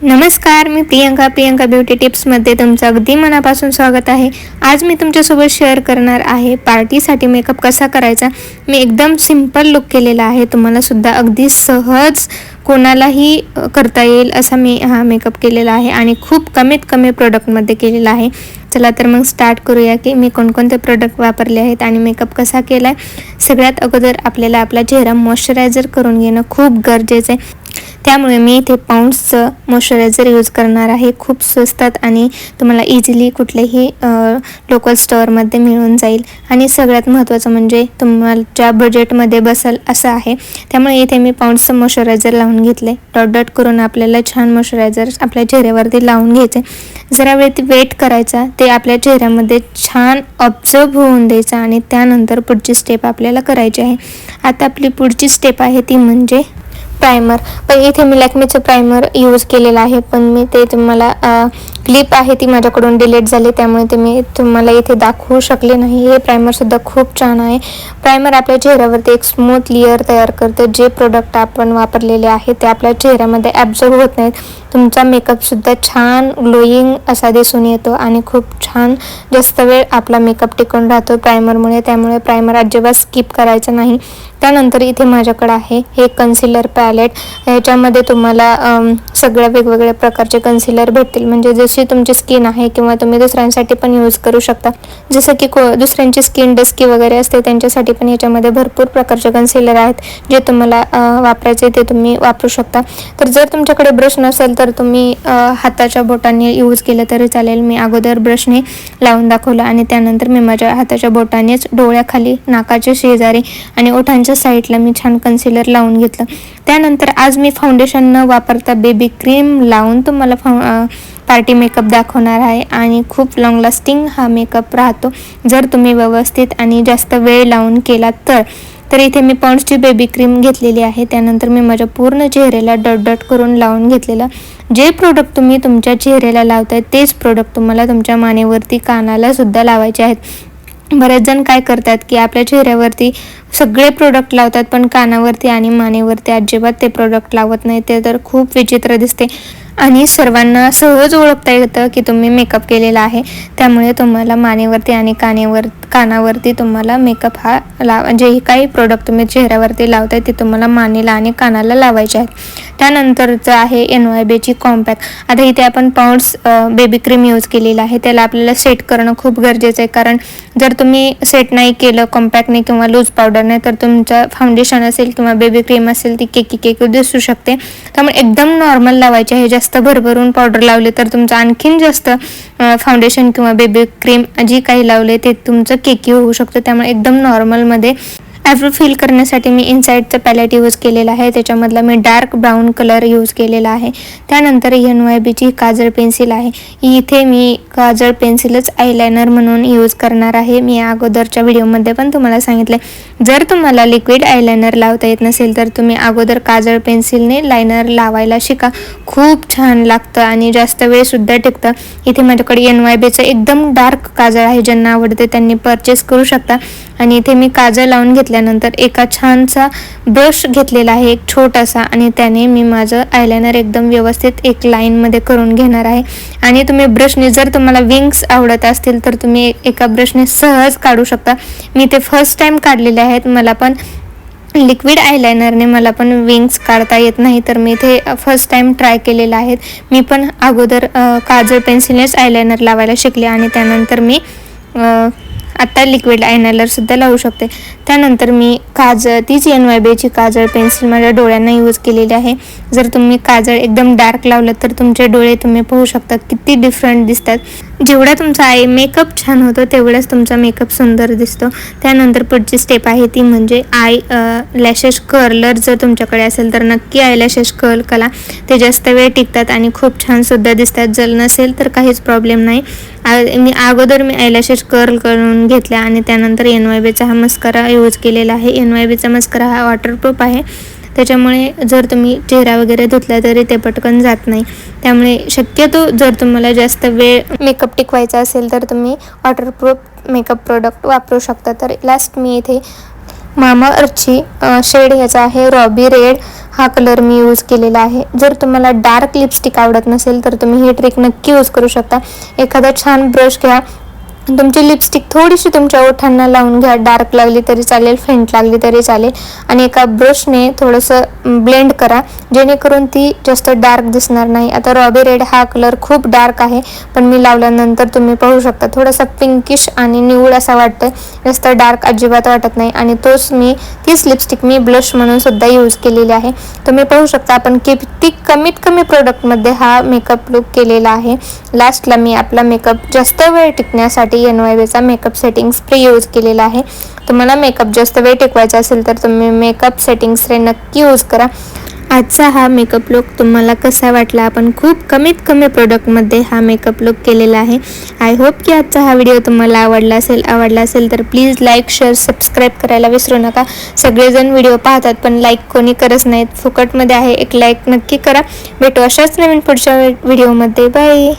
नमस्कार मी प्रियंका प्रियंका ब्युटी टिप्समध्ये तुमचं अगदी मनापासून स्वागत आहे. आज मी तुमच्यासोबत शेअर करणार आहे पार्टीसाठी मेकअप कसा करायचा? मी एकदम सिंपल लुक केलेला आहे तुम्हालासुद्धा अगदी सहज कोणालाही करता येईल असा मी हा मेकअप केलेला आहे आणि खूप कमीत कमी प्रोडक्टमध्ये केलेला आहे. चला तर मग स्टार्ट करूया की मी कोणकोणते प्रोडक्ट वापरले आहेत आणि मेकअप कसा केला आहे सगळ्यात अगोदर आपल्याला आपला चेहरा मॉइश्चरायझर करून घेणं खूप गरजेचं आहे. त्यामुळे मी इथे पाऊंड्सचं मॉइश्चरायझर यूज करणार आहे. खूप स्वस्तात आणि तुम्हाला इझिली कुठल्याही लोकल स्टोअरमध्ये मिळून जाईल. आणि सगळ्यात महत्त्वाचं म्हणजे तुमच्या बजेटमध्ये बसेल असं आहे. त्यामुळे इथे मी पाऊंड्सचं मॉइश्चरायझर लावून घेतले डॉट डॉट करून आपल्याला छान मॉइश्चरायझर आपल्या चेहऱ्यावरती लावून घ्यायचे जरा वेळ वेट करायचा ते आपल्या चेहऱ्यामध्ये छान ऑब्झर्व होऊन द्यायचा आणि त्यानंतर पुढची स्टेप आपल्याला करायची आहे. आता आपली पुढची स्टेप आहे ती म्हणजे प्रायमर पण इथे मी लॅकमेचं प्रायमर यूज केलेलं आहे. पण मी ते तुम्हाला क्लिप आहे ती माझ्याकडून डिलीट झाली. त्यामुळे ते मी तुम्हाला इथे दाखवू शकले नाही. हे प्रायमरसुद्धा खूप छान आहे. प्रायमर आपल्या चेहऱ्यावरती एक स्मूथ लेअर तयार करतं. जे प्रोडक्ट आपण वापरलेले आहे ते आपल्या चेहऱ्यामध्ये ॲब्झर्व होत नाहीत. तुमचा मेकअपसुद्धा छान ग्लोईंग असा दिसून येतो आणि खूप छान जास्त वेळ आपला मेकअप टिकून राहतो प्रायमरमुळे त्यामुळे प्रायमर अजिबात स्किप करायचं नाही. त्यानंतर इथे माझ्याकडे आहे हे कन्सिलर पॅलेट ह्याच्यामध्ये तुम्हाला सगळ्या वेगवेगळ्या प्रकारचे कन्सिलर भेटतील. म्हणजे जशी तुमची स्किन आहे किंवा तुम्ही दुसऱ्यांसाठी पण यूज करू शकता. जसं की को दुसऱ्यांची स्किन डस्की वगैरे असते त्यांच्यासाठी पण याच्यामध्ये भरपूर प्रकारचे कन्सिलर आहेत. जे तुम्हाला वापरायचे ते तुम्ही वापरू शकता. तर जर तुमच्याकडे ब्रश नसेल तर तुम्ही हाताच्या बोटाने यूज केलं तरी चालेल. मी अगोदर ब्रशने लावून दाखवलं आणि त्यानंतर मी माझ्या हाताच्या बोटानेच डोळ्याखाली नाकाच्या शेजारी आणि ओठांच्या साईडला मी छान कन्सिलर लावून घेतलं. त्यानंतर आज मी फाउंडेशन न वापरता बेबी क्रीम लावून तुम्हाला फाउ पार्टी मेकअप दाखवणार आहे आणि खूप लॉंग लास्टिंग हा मेकअप राहतो. जर तुम्ही व्यवस्थित आणि जास्त वेळ लावून केला तर तर इथे मी पॉन्ड्सची बेबी क्रीम घेतलेली आहे. त्यानंतर मी माझ्या पूर्ण चेहऱ्याला डट डट करून लावून घेतलेलं. जे प्रोडक्ट तुम्ही तुमच्या चेहऱ्याला लावताय तेच प्रोडक्ट तुम्हाला तुमच्या मानेवरती कानाला सुद्धा लावायचे आहेत. बरेच जण काय करतात की आपल्या चेहऱ्यावरती सगळे प्रोडक्ट लावतात पण कानावरती आणि मानेवरती अजिबात ते प्रोडक्ट लावत नाही. ते तर खूप विचित्र दिसते. आणि सर्वांना सहज ओळखता येतं की तुम्ही मेकअप केलेला आहे. त्यामुळे तुम्हाला मानेवरती आणि कानेवर कानावरती तुम्हाला मेकअप हा लाव जे काही प्रोडक्ट तुम्ही चेहऱ्यावरती लावताय ते तुम्हाला मानेला आणि कानाला लावायचे आहेत. त्यानंतरचं आहे एन वाय बेची कॉम्पॅक्ट आता इथे आपण पाऊंड्स बेबी क्रीम यूज केलेलं आहे. त्याला आपल्याला सेट करणं खूप गरजेचं आहे. कारण जर तुम्ही सेट नाही केलं कॉम्पॅक्टने किंवा लूज पावडरने तर तुमचं फाउंडेशन असेल किंवा बेबी क्रीम असेल ती केकी केकी दिसू शकते. त्यामुळे एकदम नॉर्मल लावायचे आहे. जास्त भरभरून पावडर लावले तर तुमचं आणखीन जास्त फाउंडेशन किंवा बेबी क्रीम जी काही लावले ते तुमचं केकी होऊ शकतं. त्यामुळे एकदम नॉर्मलमध्ये ॲफ्रो फिल करण्यासाठी मी इनसाईडचं पॅलेट यूज केलेलं आहे. त्याच्यामधला मी डार्क ब्राऊन कलर यूज केलेला आहे. त्यानंतर एन वाय बीची काजळ पेन्सिल आहे. इथे मी काजळ पेन्सिलच आयलायनर म्हणून यूज करणार आहे. मी अगोदरच्या व्हिडिओमध्ये पण तुम्हाला सांगितलं. जर तुम्हाला लिक्विड आयलायनर लावता येत नसेल तर तुम्ही अगोदर काजळ पेन्सिलने लायनर लावायला शिका. खूप छान लागतं आणि जास्त वेळसुद्धा टिकतं. इथे माझ्याकडे एन वाय बीचं एकदम डार्क काजळ आहे. ज्यांना आवडते त्यांनी परचेस करू शकता. आणि इथे मी काजळ लावून घेतल्यानंतर एका छानसा ब्रश घेतलेला आहे एक छोटासा. आणि त्याने मी माझं आयलायनर एकदम व्यवस्थित एक लाईनमध्ये करून घेणार आहे. आणि तुम्ही ब्रशने जर तुम्हाला विंग्स आवडत असतील तर तुम्ही एका ब्रशने सहज काढू शकता. मी ते फर्स्ट टाइम काढलेले आहेत. मला पण लिक्विड आयलायनरने मला पण विंग्स काढता येत नाही तर मी इथे फर्स्ट टाईम ट्राय केलेलं आहेत मी पण अगोदर काजळ पेन्सिलनेच आयलायनर लावायला शिकले आणि त्यानंतर मी आत्ता लिक्विड आयनायलरसुद्धा लावू शकते. त्यानंतर मी काजळ तीच एन वाय बेची काजळ पेन्सिल माझ्या डोळ्यांना यूज केलेली आहे. जर तुम्ही काजळ एकदम डार्क लावलं तर तुमचे डोळे तुम्ही पाहू शकता किती डिफरंट दिसतात. जेवढा तुमचा आय मेकअप छान होतो तेवढाच तुमचा मेकअप सुंदर दिसतो. त्यानंतर पुढची स्टेप आहे ती म्हणजे आय लॅशेस कर्लर जर तुमच्याकडे असेल तर नक्की आय लॅशेस कर्ल कला ते जास्त वेळ टिकतात आणि खूप छानसुद्धा दिसतात. जर नसेल तर काहीच प्रॉब्लेम नाही. आ- मी अगोदर मी आयलॅशेस कर्ल करून घेतल्या आणि त्यानंतर एन वाय बीचा हा मस्करा यूज केलेला आहे. एन वाय बीचा मस्करा हा वॉटरप्रूफ आहे. त्याच्यामुळे जर तुम्ही चेहरा वगैरे धुतला तरी ते पटकन जात नाही. त्यामुळे शक्यतो जर तुम्हाला जास्त वेळ मेकअप टिकवायचा असेल तर तुम्ही वॉटरप्रूफ मेकअप प्रोडक्ट वापरू शकता. तर लास्ट मी इथे मामा अर्ची शेड ह्याचा आहे. रॉबी रेड हा कलर मी यूज केलेला आहे. जर तुम्हाला डार्क लिपस्टिक आवडत नसेल तर तुम्ही ही ट्रिक नक्की यूज करू शकता. एखादा छान ब्रश घ्या. तुमची लिपस्टिक थोडीशी तुमच्या ओठांना लावून घ्या. डार्क लागली तरी चालेल फेंट लागली तरी चालेल. आणि एका ब्रशने थोडंसं ब्लेंड करा. जेणेकरून ती जास्त डार्क दिसणार नाही. आता रॉबी रेड हा कलर खूप डार्क आहे पण मी लावल्यानंतर तुम्ही पाहू शकता. थोडासा पिंकिश आणि निवळ असा वाटतं जास्त डार्क अजिबात वाटत नाही. आणि तोच मी तीच लिपस्टिक मी ब्लश म्हणून सुद्धा यूज केलेली आहे. तुम्ही पाहू शकता आपण किती कमीत कमी प्रोडक्टमध्ये हा मेकअप लुक केलेला आहे. लास्टला मी आपला मेकअप जास्त वेळ टिकण्यासाठी एन वाय वेचा मेकअप सेटिंग स्प्रे यूज केलेला आहे. तुम्हाला मेकअप जास्त वेळ टिकवायचा असेल तर तुम्ही मेकअप सेटिंग स्प्रे नक्की यूज करा. आजचा हा मेकअप लुक तुम्हाला कसा वाटला? आपण खूप कमीत कमी प्रोडक्टमध्ये हा मेकअप लुक केलेला आहे. आय होप की आजचा हा व्हिडिओ तुम्हाला आवडला असेल आवडला असेल तर प्लीज लाईक शेअर सबस्क्राईब करायला विसरू नका. सगळेजण व्हिडिओ पाहतात पण लाईक कोणी करत नाहीत. फुकटमध्ये आहे एक लाईक नक्की करा. भेटू अशाच नवीन पुढच्या व्हिडिओमध्ये बाय